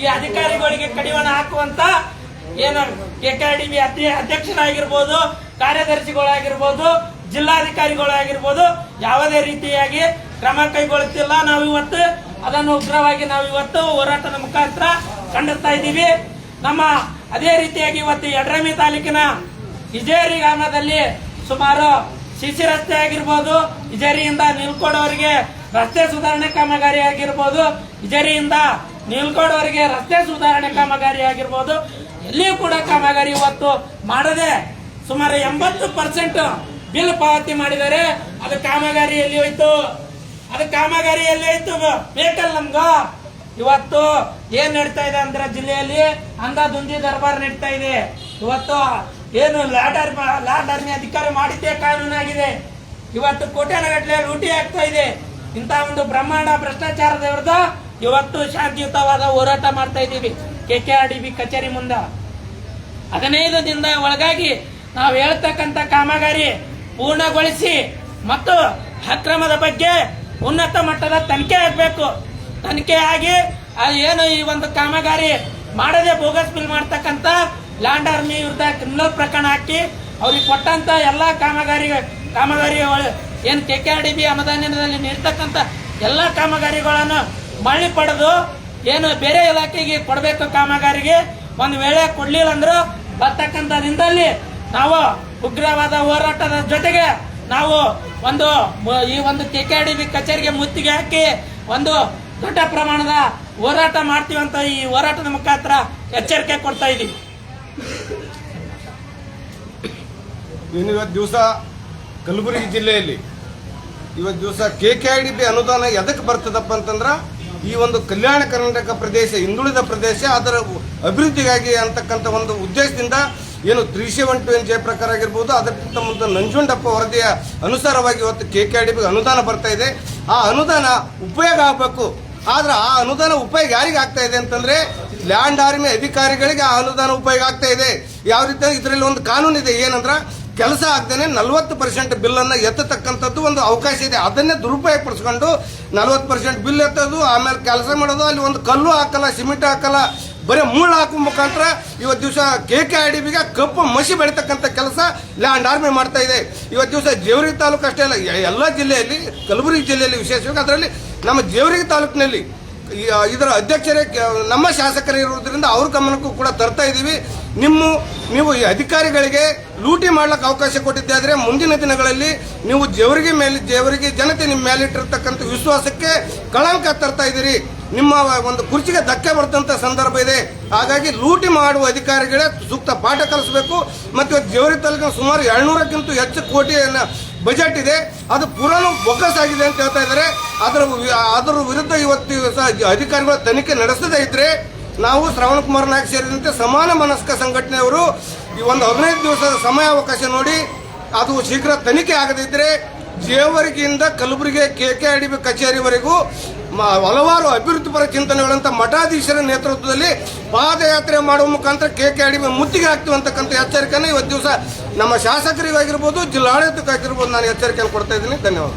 ಈ ಅಧಿಕಾರಿಗಳಿಗೆ ಕಡಿವಾಣ ಹಾಕುವಂತ ಏನ ಕೆಕೆಆರ್ಡಿಬಿ ಅಧ್ಯಕ್ಷರಾಗಿರ್ಬೋದು ಕಾರ್ಯದರ್ಶಿಗಳಾಗಿರ್ಬೋದು, ಜಿಲ್ಲಾಧಿಕಾರಿಗಳಾಗಿರ್ಬೋದು, ಯಾವುದೇ ರೀತಿಯಾಗಿ ಕ್ರಮ ಕೈಗೊಳ್ಳುತ್ತಿಲ್ಲ. ನಾವು ಇವತ್ತು ಅದನ್ನು ಉಗ್ರವಾಗಿ ನಾವು ಇವತ್ತು ಹೋರಾಟದ ಮುಖಾಂತರ ಖಂಡಿಸ್ತಾ ಇದ್ದೀವಿ. ನಮ್ಮ ಅದೇ ರೀತಿಯಾಗಿ ಇವತ್ತು ಎಡ್ರಮಿ ತಾಲೂಕಿನ ಇಜೇರಿ ಗ್ರಾಮದಲ್ಲಿ ಸುಮಾರು ಸಿಸಿ ರಸ್ತೆ ಆಗಿರ್ಬೋದು. ಇಜೇರಿಯಿಂದ ನಿಲ್ಕೋಡವರಿಗೆ ರಸ್ತೆ ಸುಧಾರಣೆ ಕಾಮಗಾರಿ ಆಗಿರ್ಬೋದು ಇಜರಿಯಿಂದ ನಿಲ್ಗೋಡ್ವರೆಗೆ ರಸ್ತೆ ಸುಧಾರಣೆ ಕಾಮಗಾರಿ ಆಗಿರ್ಬೋದು ಎಲ್ಲಿಯೂ ಕೂಡ ಕಾಮಗಾರಿ ಇವತ್ತು ಮಾಡದೆ ಸುಮಾರು ಎಂಬತ್ತು ಪರ್ಸೆಂಟ್ ಬಿಲ್ ಪಾವತಿ ಮಾಡಿದರೆ ಅದು ಕಾಮಗಾರಿ ಎಲ್ಲಿ ಹೋಯ್ತು. ಅದು ಕಾಮಗಾರಿ ಎಲ್ಲಿ ಹೋಯ್ತು. ಬೇಕಲ್ಲ ನಮ್ಗ. ಇವತ್ತು ಏನ್ ನಡೀತಾ ಇದೆ ಅಂದ್ರೆ ಜಿಲ್ಲೆಯಲ್ಲಿ ಅಂದಾದುಂದಿ ದರ್ಬಾರ್ ನಡೀತಾ ಇದೆ. ಇವತ್ತು ಏನು ಲಾಡ್ ಲಾಡ್ ಅರ್ಮಿ ಅಧಿಕಾರಿ ಮಾಡಿದ್ದೇ ಕಾನೂನಾಗಿದೆ. ಇವತ್ತು ಕೋಟ್ಯಾನಗಟ್ಟಲೆ ಲೂಟಿ ಆಗ್ತಾ ಇದೆ. ಇಂಥ ಒಂದು ಬ್ರಹ್ಮಾಂಡ ಭ್ರಷ್ಟಾಚಾರದ ವಿರುದ್ಧ ಇವತ್ತು ಶಾಂತಿಯುತವಾದ ಹೋರಾಟ ಮಾಡ್ತಾ ಇದ್ದೀವಿ. K K R D B ಕಚೇರಿ ಮುಂದೆ. ಹದಿನೈದು ದಿನದ ಒಳಗಾಗಿ ನಾವು ಹೇಳ್ತಕ್ಕಂಥ ಕಾಮಗಾರಿ ಪೂರ್ಣಗೊಳಿಸಿ ಮತ್ತು ಅಕ್ರಮದ ಬಗ್ಗೆ ಉನ್ನತ ಮಟ್ಟದ ತನಿಖೆ ಆಗಬೇಕು. ತನಿಖೆ ಆಗಿ ಅದು ಏನು ಈ ಒಂದು ಕಾಮಗಾರಿ ಮಾಡದೆ ಬೋಗಸ್ ಬಿಲ್ ಮಾಡ್ತಕ್ಕಂಥ ಲ್ಯಾಂಡ್ ಆರ್ಮಿ ವಿರುದ್ಧ ಕ್ರಿಮಿನಲ್ ಪ್ರಕರಣ ಹಾಕಿ ಅವ್ರಿಗೆ ಕೊಟ್ಟಂತ ಎಲ್ಲಾ ಕಾಮಗಾರಿ ಕಾಮಗಾರಿ ಏನು K K R D B ಅನುದಾನದಲ್ಲಿ ನೀಡ್ತಕ್ಕಂಥ ಎಲ್ಲ ಕಾಮಗಾರಿಗಳನ್ನು ಮಳ್ಳಿ ಪಡೆದು ಏನು ಬೇರೆ ಇಲಾಖೆಗೆ ಕೊಡಬೇಕು ಕಾಮಗಾರಿಗೆ, ಒಂದು ವೇಳೆ ಕೊಡಲಿಲ್ಲ ಅಂದ್ರು ಬರ್ತಕ್ಕಂಥ ದಿನದಲ್ಲಿ ನಾವು ಉಗ್ರವಾದ ಹೋರಾಟದ ಜೊತೆಗೆ ನಾವು ಒಂದು ಈ ಒಂದು ಕೆ ಕೆ ಡಿ ಬಿ ಕಚೇರಿಗೆ ಮುತ್ತಿಗೆ ಹಾಕಿ ಒಂದು ದೊಡ್ಡ ಪ್ರಮಾಣದ ಹೋರಾಟ ಮಾಡ್ತೀವಿ ಅಂತ ಈ ಹೋರಾಟದ ಮುಖಾಂತರ ಎಚ್ಚರಿಕೆ ಕೊಡ್ತಾ ಇದ್ದೀವಿ. ಇವತ್ತು ದಿವಸ ಕಲಬುರಗಿ ಜಿಲ್ಲೆಯಲ್ಲಿ ಇವತ್ತು ದಿವಸ K K I D B ಅನುದಾನ ಎದಕ್ಕೆ ಬರ್ತದಪ್ಪ ಅಂತಂದ್ರೆ, ಈ ಒಂದು ಕಲ್ಯಾಣ ಕರ್ನಾಟಕ ಪ್ರದೇಶ, ಹಿಂದುಳಿದ ಪ್ರದೇಶ, ಅದರ ಅಭಿವೃದ್ಧಿಗಾಗಿ ಅಂತಕ್ಕಂಥ ಒಂದು ಉದ್ದೇಶದಿಂದ ಏನು ತ್ರೀ ಸೆವೆನ್ ಟು ಎನ್ ಜಯಪ್ರಕಾರ ಆಗಿರ್ಬೋದು, ಅದಕ್ಕಿಂತ ಮುಂದೆ ನಂಜುಂಡಪ್ಪ ವರದಿಯ ಅನುಸಾರವಾಗಿ ಇವತ್ತು ಕೆ ಕೆ ಐ ಡಿ ಬಿಗೆ ಅನುದಾನ ಬರ್ತಾ ಇದೆ. ಆ ಅನುದಾನ ಉಪಯೋಗ ಆಗಬೇಕು. ಆದ್ರೆ ಆ ಅನುದಾನ ಉಪಯೋಗ ಯಾರಿಗೆ ಆಗ್ತಾ ಇದೆ ಅಂತಂದ್ರೆ, ಲ್ಯಾಂಡ್ ಆರ್ಮಿ ಅಧಿಕಾರಿಗಳಿಗೆ ಆ ಅನುದಾನ ಉಪಯೋಗ ಆಗ್ತಾ ಇದೆ. ಯಾವ ರೀತಿ ಇದರಲ್ಲಿ ಒಂದು ಕಾನೂನು ಇದೆ ಏನಂದ್ರ ಕೆಲಸ ಆಗದೇನೆ ನಲ್ವತ್ತು ಪರ್ಸೆಂಟ್ ಬಿಲ್ ಅನ್ನ ಎತ್ತತಕ್ಕಂಥದ್ದು ಒಂದು ಅವಕಾಶ ಇದೆ. ಅದನ್ನೇ ದುರುಪಯೋಗ ಪಡಿಸ್ಕೊಂಡು ನಲ್ವತ್ತು ಪರ್ಸೆಂಟ್ ಬಿಲ್ ಎತ್ತೋದು, ಆಮೇಲೆ ಕೆಲಸ ಮಾಡೋದು, ಅಲ್ಲಿ ಒಂದು ಕಲ್ಲು ಹಾಕಲ್ಲ, ಸಿಮೆಂಟ್ ಹಾಕಲ್ಲ, ಬರೀ ಮೂಳು ಹಾಕುವ ಮುಖಾಂತರ ಇವತ್ತು ದಿವಸ ಕೆ ಕೆ ಆರ್ ಡಿ ಬಿಗೆ ಕಪ್ಪು ಮಸಿ ಬೆಳೀತಕ್ಕಂಥ ಕೆಲಸ ಲ್ಯಾಂಡ್ ಆರ್ಮಿ ಮಾಡ್ತಾ ಇದೆ. ಇವತ್ತು ದಿವಸ ಜೇವರಿಗೆ ತಾಲೂಕು ಅಷ್ಟೇ ಅಲ್ಲ ಎಲ್ಲ ಜಿಲ್ಲೆಯಲ್ಲಿ, ಕಲಬುರಗಿ ಜಿಲ್ಲೆಯಲ್ಲಿ ವಿಶೇಷವಾಗಿ ಅದರಲ್ಲಿ ನಮ್ಮ ಜೇವರಿಗೆ ತಾಲೂಕಿನಲ್ಲಿ ಇದರ ಅಧ್ಯಕ್ಷರೇ ನಮ್ಮ ಶಾಸಕರು ಇರುವುದರಿಂದ ಅವ್ರ ಗಮನಕ್ಕೂ ಕೂಡ ತರ್ತಾ ಇದ್ದೀವಿ ನಿಮ್ಮ, ನೀವು ಈ ಅಧಿಕಾರಿಗಳಿಗೆ ಲೂಟಿ ಮಾಡ್ಲಿಕ್ಕೆ ಅವಕಾಶ ಕೊಟ್ಟಿದ್ದಾದ್ರೆ ಮುಂದಿನ ದಿನಗಳಲ್ಲಿ ನೀವು ಜೇವರಿಗೆ ಮೇಲೆ, ಜೇವರಿಗೆ ಜನತೆ ನಿಮ್ಮ ಮೇಲಿಟ್ಟಿರ್ತಕ್ಕಂಥ ವಿಶ್ವಾಸಕ್ಕೆ ಕಳಂಕ ತರ್ತಾ ಇದ್ದೀರಿ. ನಿಮ್ಮ ಒಂದು ಕುರ್ಚಿಗೆ ಧಕ್ಕೆ ಬರ್ತಂತ ಸಂದರ್ಭ ಇದೆ. ಹಾಗಾಗಿ ಲೂಟಿ ಮಾಡುವ ಅಧಿಕಾರಿಗಳೇ ಸೂಕ್ತ ಪಾಠ ಕಲಿಸಬೇಕು. ಮತ್ತು ಇವತ್ತು ಜೇವರಿ ತಾಲೂಕಿನ ಸುಮಾರು ಎರಡ್ನೂರಕ್ಕಿಂತ ಹೆಚ್ಚು ಕೋಟಿಯನ್ನ ಬಜೆಟ್ ಇದೆ. ಅದು ಪುರಾಣ ಆಗಿದೆ ಅಂತ ಹೇಳ್ತಾ ಇದ್ದಾರೆ. ಅದರ ಅದರ ವಿರುದ್ಧ ಇವತ್ತು ಅಧಿಕಾರಿಗಳು ತನಿಖೆ ನಡೆಸದೇ ಇದ್ರೆ ನಾವು ಶ್ರವಣ ಕುಮಾರ್ ನಾಯಕ್ ಸೇರಿದಂತೆ ಸಮಾನ ಮನಸ್ಕ ಸಂಘಟನೆಯವರು ಈ ಒಂದು ಹದಿನೈದು ದಿವಸದ ಸಮಯಾವಕಾಶ ನೋಡಿ ಅದು ಶೀಘ್ರ ತನಿಖೆ ಆಗದಿದ್ದರೆ ಜೇವರಿಗಿಂದ Kalaburagi K K I D B ಕಚೇರಿವರೆಗೂ ಹಲವಾರು ಅಭಿವೃದ್ಧಿಪರ ಚಿಂತನೆಗಳಂತ ಮಠಾಧೀಶರ ನೇತೃತ್ವದಲ್ಲಿ ಪಾದಯಾತ್ರೆ ಮಾಡುವ ಮುಖಾಂತರ K K I D B ಮುತ್ತಿಗೆ ಹಾಕ್ತೀವಿ ಅಂತಕ್ಕಂಥ ಎಚ್ಚರಿಕೆಯನ್ನು ಇವತ್ತು ದಿವಸ ನಮ್ಮ ಶಾಸಕರಿಗಾಗಿರ್ಬೋದು, ಜಿಲ್ಲಾಡಳಿತಕ್ಕಾಗಿರ್ಬೋದು ನಾನು ಎಚ್ಚರಿಕೆಯನ್ನು ಕೊಡ್ತಾ ಇದ್ದೀನಿ. ಧನ್ಯವಾದ.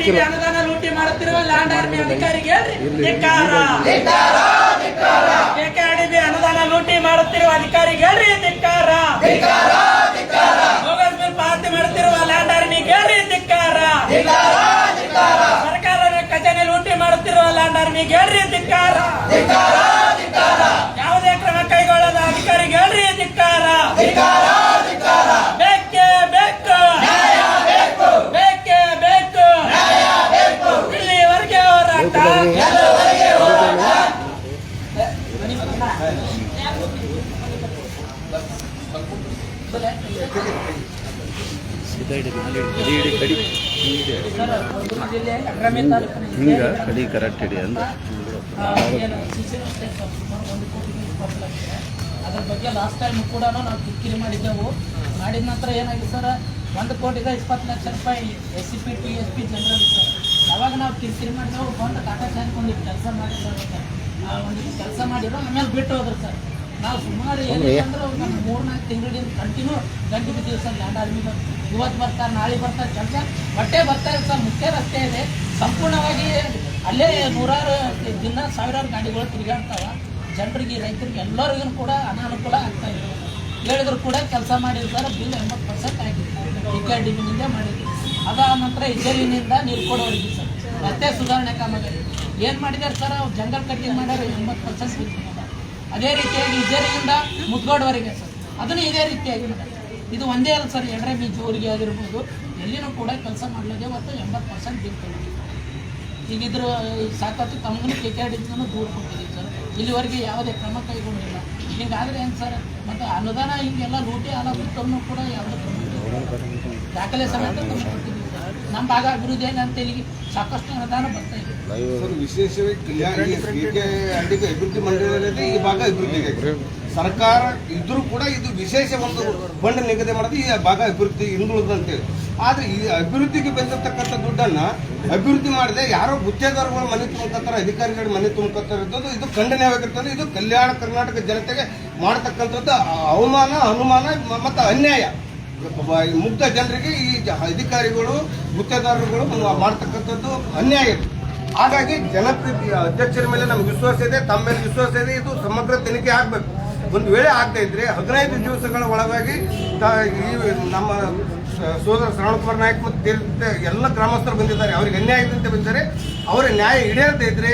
ಕೆಕೆ ಅನುದಾನ ಲೂಟಿ ಮಾಡುತ್ತಿರುವ ಲ್ಯಾಂಡ್ ಆರ್ಮಿ ಅಧಿಕಾರಿಗೆ ಧಿಕ್ಕಾರ. ಕೆಕೆ ಆರ್ಡಿಬಿ ಅನುದಾನ ಲೂಟಿ ಮಾಡುತ್ತಿರುವ ಅಧಿಕಾರಿಗೆ ಹೇಳ್ರಿ ಧಿಕ್ಕಾರ. ಬೋಗಸ್ ಬಿಲ್ ಪಾವತಿ ಮಾಡುತ್ತಿರುವ ಲ್ಯಾಂಡ್ ಆರ್ಮಿ ಹೇಳ್ರಿ ಧಿಕ್ಕಾರ. ಸರ್ಕಾರದ ಖಜಾನೆ ಲೂಟಿ ಮಾಡುತ್ತಿರುವ ಲ್ಯಾಂಡ್ ಆರ್ಮಿ ಹೇಳ್ರಿ ಧಿಕ್ಕಾರ ಯಾವುದೇ ಕ್ರಮ ಕೈಗೊಳ್ಳದ ಅಧಿಕಾರಿಗೆ ಹೇಳ್ರಿ ಧಿಕ್ಕಾರ ಬೇಕೇ ಬೇಕು ಬೇಕೇ ಬೇಕು ಇಲ್ಲಿವರೆಗೆ ಹೋರಾಟ ಹಿಂಗ. ಕಡಿ, ಕರೆಕ್ಟ್ ಹಿಡಿ ಅಂದ್ರೆ. ಅದ್ರ ಬಗ್ಗೆ ಲಾಸ್ಟ್ ಟೈಮ್ ಕೂಡ ನಾವು ಕಿರಿಕಿರಿ ಮಾಡಿದ್ದೆವು. ಮಾಡಿದ ನಂತರ ಏನಾಗಿದೆ ಸರ್? ಒಂದು ಕೋಟಿಗೆ ಇಪ್ಪತ್ತು ಲಕ್ಷ ರೂಪಾಯಿ S C P T S P general sir. ಯಾವಾಗ ನಾವು ಕಿರಿಕಿರಿ ಮಾಡಿದೆವು ಬಂದು ಚಾನ್ಸ್ ಒಂದಿಟ್ಟು ಕೆಲಸ ಮಾಡಿದ್ರು ಸರ್ ಒಂದಿಟ್ಟು ಕೆಲಸ ಮಾಡಿದ್ರು, ಆಮೇಲೆ ಬಿಟ್ಟು ಹೋದ್ರು ಸರ್. ನಾವು ಸುಮಾರು ಏನಿಲ್ಲ ಅಂದ್ರೆ ಒಂದು ಮೂರು ನಾಲ್ಕು ತಿಂಗಳಿಂದ ಕಂಟಿನ್ಯೂ ಗಂಟೆ ಬಿದ್ದೀವಿ ಸರ್ ಲ್ಯಾಂಡ್ ಆರ್ಮಿದು ಇವತ್ತು ಬರ್ತಾರೆ ನಾಳೆ ಬರ್ತಾರೆ ಕೆಲಸ ಬಟ್ಟೆ ಬರ್ತಾ ಇದೆ ಸರ್ ಮುಖ್ಯ ರಸ್ತೆ ಇದೆ. ಸಂಪೂರ್ಣವಾಗಿ ಅಲ್ಲೇ ನೂರಾರು ದಿನ ಸಾವಿರಾರು ಗಾಡಿಗಳು ತಿರುಗಾಡ್ತಾವೆ. ಜನರಿಗೆ ರೈತರಿಗೆ ಎಲ್ಲರಿಗೂ ಕೂಡ ಅನಾನುಕೂಲ ಆಗ್ತಾ ಇದೆ. ಹೇಳಿದ್ರು ಕೂಡ ಕೆಲಸ ಮಾಡಿರ್ತಾರೆ ಬಿಲ್ ಎಂಬತ್ತು ಪರ್ಸೆಂಟ್ ಆಗಿದೆ ಡಿ ಕೆ ಡಿ ಬಿನಿಂದ ಮಾಡಿದ್ವಿ ಅದಾದ ನಂತರ ಇಜಲಿನಿಂದ ನೀರು ಕೊಡೋರಿಗೆ ಸರ್. ರಸ್ತೆ ಸುಧಾರಣೆ ಕಾಮಗಾರಿ. ಏನು ಮಾಡಿದ್ದಾರೆ ಸರ್ ಅವ್ರು ಜಂಗಲ್ ಕಟ್ಟಿಂಗ್ ಮಾಡ್ಯಾರ ಎಂಬತ್ತು ಪರ್ಸೆಂಟ್ ಅದೇ ರೀತಿಯಾಗಿ ಇಜರಿಯಿಂದ ಮುದ್ಗೋಡ್ವರೆಗೆ ಸರ್. ಅದನ್ನು ಇದೇ ರೀತಿಯಾಗಿ. ಇದು ಒಂದೇ ಅಲ್ಲ ಸರ್ ಎಡ್ರೆ ಬಿ ಊರಿಗೆ ಆಗಿರ್ಬೋದು. ಎಲ್ಲಿನೂ ಕೂಡ ಕೆಲಸ ಮಾಡಲಿದೆ ಮತ್ತು ಎಂಬತ್ತು ಪರ್ಸೆಂಟ್ ಕೊಟ್ಟಿದ್ದೀವಿ ಈಗ ಇದ್ರ ಸಾಕತ್ತು ತಮಗೂ ಕೆ ಕೆ ದೂರ ಕೊಟ್ಟಿದ್ದೀವಿ ಸರ್. ಇಲ್ಲಿವರೆಗೆ ಯಾವುದೇ ಕ್ರಮ ಕೈಗೊಂಡಿಲ್ಲ. ಹಿಂಗಾದ್ರೆ ಏನು ಸರ್? ಮತ್ತು ಅನುದಾನ ಹೀಗೆಲ್ಲ ಲೂಟಿ ಆಲ ಕೂಡ ಯಾವುದೇ. ದಾಖಲೆ ಸಮೇತ ಕೊಟ್ಟಿದ್ದೀವಿ ನಮ್ಮ ಭಾಗ ಅಭಿವೃದ್ಧಿ ಅಂತ ಇಲ್ಲಿ ಸಾಕಷ್ಟು ಅನುದಾನ ಬರ್ತಾ ಇದೆ. ವಿಶೇಷವಾಗಿ ಕಲ್ಯಾಣ ಅಭಿವೃದ್ಧಿ ಮಂಡಳಿಯಲ್ಲಿ ಈ ಭಾಗ ಅಭಿವೃದ್ಧಿಗೆ ಸರ್ಕಾರ ಇದ್ರೂ ಕೂಡ ಇದು ವಿಶೇಷ ಒಂದು ಬಂಡ ನಿಗದಿ ಮಾಡೋದು, ಈ ಭಾಗ ಅಭಿವೃದ್ಧಿ ಹಿಂದುಳಿದಂತೇಳಿ ಆದ್ರೆ ಈ ಅಭಿವೃದ್ಧಿಗೆ ಬಂದಿರತಕ್ಕಂಥ ದುಡ್ಡನ್ನ ಅಭಿವೃದ್ಧಿ ಮಾಡಿದೆ ಯಾರೋ ಗುತ್ತೇದಾರಗಳು ಮನೆ ತುಂಬ್ಕೊತಾರೆ, ಅಧಿಕಾರಿಗಳು ಮನೆ ತುಂಬ್ಕೊತಾರೆ ಇದ್ದದ್ದು ಇದು ಖಂಡನೀಯವಾಗಿರ್ತದೆ ಇದು ಕಲ್ಯಾಣ ಕರ್ನಾಟಕ ಜನತೆಗೆ ಮಾಡತಕ್ಕಂಥದ್ದು ಅವಮಾನ, ಅನುಮಾನ ಮತ್ತು ಅನ್ಯಾಯ. ಮುಗ್ಧ ಜನರಿಗೆ ಈ ಅಧಿಕಾರಿಗಳು, ಗುತ್ತೇದಾರರುಗಳು ಮಾಡ್ತಕ್ಕಂಥದ್ದು ಅನ್ಯಾಯ ಇದು. ಹಾಗಾಗಿ ಜನಪ್ರತಿ ಅಧ್ಯಕ್ಷರ ಮೇಲೆ ನಮ್ಗೆ ವಿಶ್ವಾಸ ಇದೆ, ತಮ್ಮ ಮೇಲೆ ವಿಶ್ವಾಸ ಇದೆ, ಇದು ಸಮಗ್ರ ತನಿಖೆ ಆಗಬೇಕು ಒಂದು ವೇಳೆ ಆಗ್ತಾ ಇದ್ರೆ ಹದಿನೈದು ದಿವಸಗಳ ಒಳಗಾಗಿ ಈ ನಮ್ಮ ಸೋದರ ಶ್ರವಣಕುಮಾರ್ ನಾಯಕ್ ಮತ್ತು ಸೇರಿದಂತೆ ಎಲ್ಲ ಗ್ರಾಮಸ್ಥರು ಬಂದಿದ್ದಾರೆ, ಅವರಿಗೆ ಅನ್ಯಾಯ ಇದ್ದಂತೆ ಬಂದಿದ್ದಾರೆ ಅವರ ನ್ಯಾಯ ಹಿಡಿಯದೇ ಇದ್ರೆ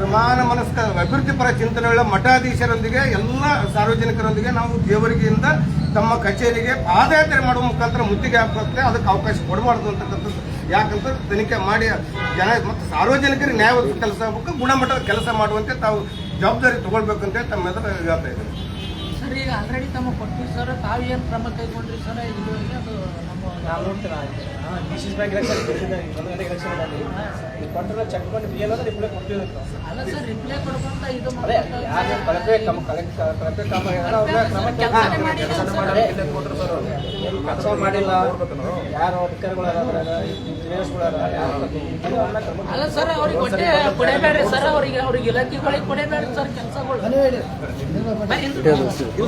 ಸಮಾನ ಮನಸ್ಕ, ಅಭಿವೃದ್ಧಿ ಪರ ಚಿಂತನೆಗಳ ಮಠಾಧೀಶರೊಂದಿಗೆ, ಎಲ್ಲ ಸಾರ್ವಜನಿಕರೊಂದಿಗೆ ನಾವು ದೇವರಿಗೆಯಿಂದ ತಮ್ಮ ಕಚೇರಿಗೆ ಪಾದಯಾತ್ರೆ ಮಾಡುವ ಮುಖಾಂತರ ಮುತ್ತಿಗೆ ಹಾಕುತ್ತೆ ಅದಕ್ಕೆ ಅವಕಾಶ ಕೊಡಬಾರ್ದು ಅಂತಕ್ಕಂಥದ್ದು. ಯಾಕಂತ ತನಿಖೆ ಮಾಡಿ ಜನ ಮತ್ತು ಸಾರ್ವಜನಿಕರಿಗೆ ನ್ಯಾಯ ಕೆಲಸ ಆಗ್ಬೇಕು, ಗುಣಮಟ್ಟದ ಕೆಲಸ ಮಾಡುವಂತೆ ತಾವು ಜವಾಬ್ದಾರಿ ತಗೊಳ್ಬೇಕಂತ ತಮ್ಮ ಹೇಳ್ತಾ ಇದ್ದೀನಿ ಸರ್ ಈಗ ಆಲ್ರೆಡಿ ತಮ್ಮ ಕೊಟ್ಟಿವಿ ಸರ್ ತಾವೇನು ಕ್ರಮ ಕೈಗೊಂಡ್ರಿ ಸರ್ ಇದುವರೆಗೆ ಅದು ನಮ್ಮ ನಾವು ನೋಡ್ತೀರಾ? ಡಿ ಸಿ ಬ್ಯಾಂಕ್ ಎಲೆಕ್ಷನ್ ಒಂದು ಗಂಟೆ ಎಲೆಕ್ಷನ್ ಅಲ್ಲಿ. ಕೊಟ್ಟರೆ ಚೆಕ್ ಮಾಡಿ ಬಿ ಎಲ್ ರಿಪ್ಲೈ ಕೊಡ್ತೀವಿ ಅಲ್ಲ ಸರ್ ರಿಪ್ಲೈ ಕೊಡ್ಕೊಂತ ಇದು ಅದೇ ಯಾರು ಕಳಪೆ ಕಮ್ ಕಲೆಕ್ಟ್ ಕಳಪೆ ಕಾಮ ಏನಾರ ಅವ್ರನ್ನ ಕ್ರಮ ಕೆಲ್ಸನೇ ಮಾಡಿಲ್ಲ ಕೆಲಸ ಸರ್. ಮಾಡಿ ಕೆಲಸ ಮಾಡಿಲ್ಲ. ಯಾರು ಅಧಿಕಾರಿಗಳು ಇಂಜಿನಿಯರ್ಸ್ಗಳು ಅಲ್ಲ ಸರ್ ಅವ್ರಿಗೆ ಕೊಟ್ಟೆ ಕೊಡಬೇಡ್ರಿ ಸರ್ ಅವ್ರಿಗೆ ಅವ್ರಿಗೆ ಇಲಾಖೆಗಳಿಗೆ ಕೊಡಬೇಡ್ರಿ ಸರ್ ಕೆಲಸಗಳು.